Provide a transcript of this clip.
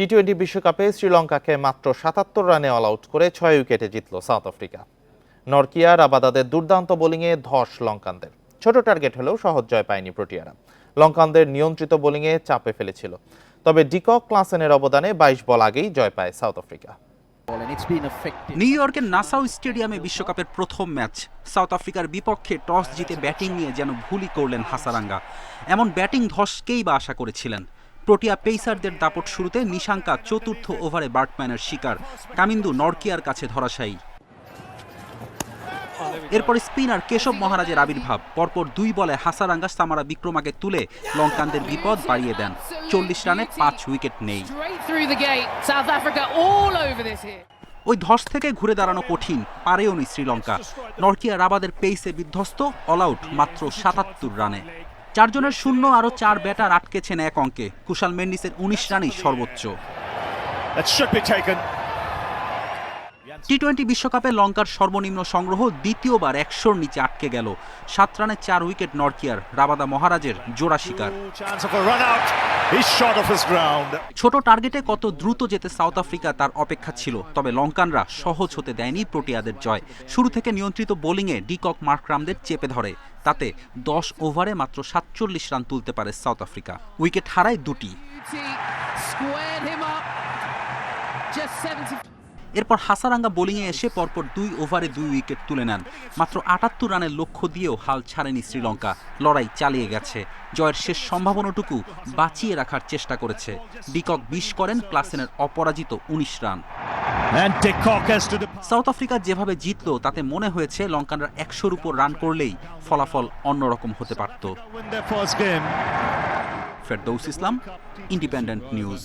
T twenty বিশ্বকাপে শ্রীলঙ্কাকে মাত্র সাতাত্তর রানে অল আউট করে ছয় উইকেটে জিতল সাউথ আফ্রিকা। নরকিয়া রাবাদাদের দুর্দান্ত বোলিংয়ে ধস লঙ্কানদের। ছোট টার্গেট হলেও সহজ জয় পায়নি প্রোটিয়ারা। লঙ্কানদের নিয়ন্ত্রিত বোলিংয়ে চাপে ফেলেছিল। তবে ডিকক ক্লাসেনের অবদানে বাইশ বল আগেই জয় পায় সাউথ আফ্রিকা। নিউ ইয়র্কের নাসাউ স্টেডিয়ামে বিশ্বকাপের প্রথম ম্যাচ। সাউথ আফ্রিকার বিপক্ষে টস জিতে ব্যাটিং নিয়ে যেন ভুলই করলেন হাসারাঙ্গা। এমন ব্যাটিং ধসকেই বা আশা করেছিলেন। প্রোটিয়া পেইসারদের দাপট শুরুতে নিশাঙ্কা চতুর্থ ওভারে বার্টম্যানের শিকার। কামিন্দু নরকিয়ার কাছে ধরাশায়ী। এরপর স্পিনার কেশব মহারাজের আবির্ভাব। পরপর দুই বলে হাসারাঙ্গা সামারা বিক্রমাকে তুলে লঙ্কানদের বিপদ বাড়িয়ে দেন। চল্লিশ রানে পাঁচ উইকেট নেই. ওই ধস থেকে ঘুরে দাঁড়ানো কঠিন পারেও নি শ্রীলঙ্কা। নরকিয়া রাবাদের পেইসে বিধ্বস্ত অল আউট মাত্র সাতাত্তর রানে। চারজনের শূন্য আরও চার ব্যাটার আটকেছেন এক অঙ্কে। কুশাল মেন্ডিসের উনিশ রানই সর্বোচ্চ। টি টোয়েন্টি বিশ্বকাপে লঙ্কার সর্বনিম্ন সংগ্রহ দ্বিতীয়বার একশোর নিচে আটকে গেল। সাত রানে চার উইকেট নরকিয়ার রাবাদা মহারাজের জোড়া শিকার. ছোট টার্গেটে কত দ্রুত যেতে সাউথ আফ্রিকা তার অপেক্ষা ছিল তবে লঙ্কানরা সহজ হতে দেয়নি প্রোটিয়াদের জয়। শুরু থেকে নিয়ন্ত্রিত বোলিংয়ে ডিকক মার্করামদের চেপে ধরে তাতে দশ ওভারে মাত্র সাতচল্লিশ রান তুলতে পারে সাউথ আফ্রিকা। উইকেট হারায় দুটি। Beauty squared him up. Just 70. এরপর হাসারাঙ্গা বোলিংয়ে এসে পরপর দুই ওভারে দুই উইকেট তুলে নেন মাত্র আটাত্তর রানের লক্ষ্য দিয়েও হাল ছাড়েনি শ্রীলঙ্কা লড়াই চালিয়ে গেছে জয়ের শেষ সম্ভাবনাটুকু বাঁচিয়ে রাখার চেষ্টা করেছে ডিকক বিশ করেন ক্লাসেনের অপরাজিত উনিশ রান. সাউথ আফ্রিকা যেভাবে জিতলো তাতে মনে হয়েছে লঙ্কানরা একশোর উপর রান করলেই ফলাফল অন্যরকম হতে পারত. ফেরদৌস ইসলাম ইন্ডিপেন্ডেন্ট নিউজ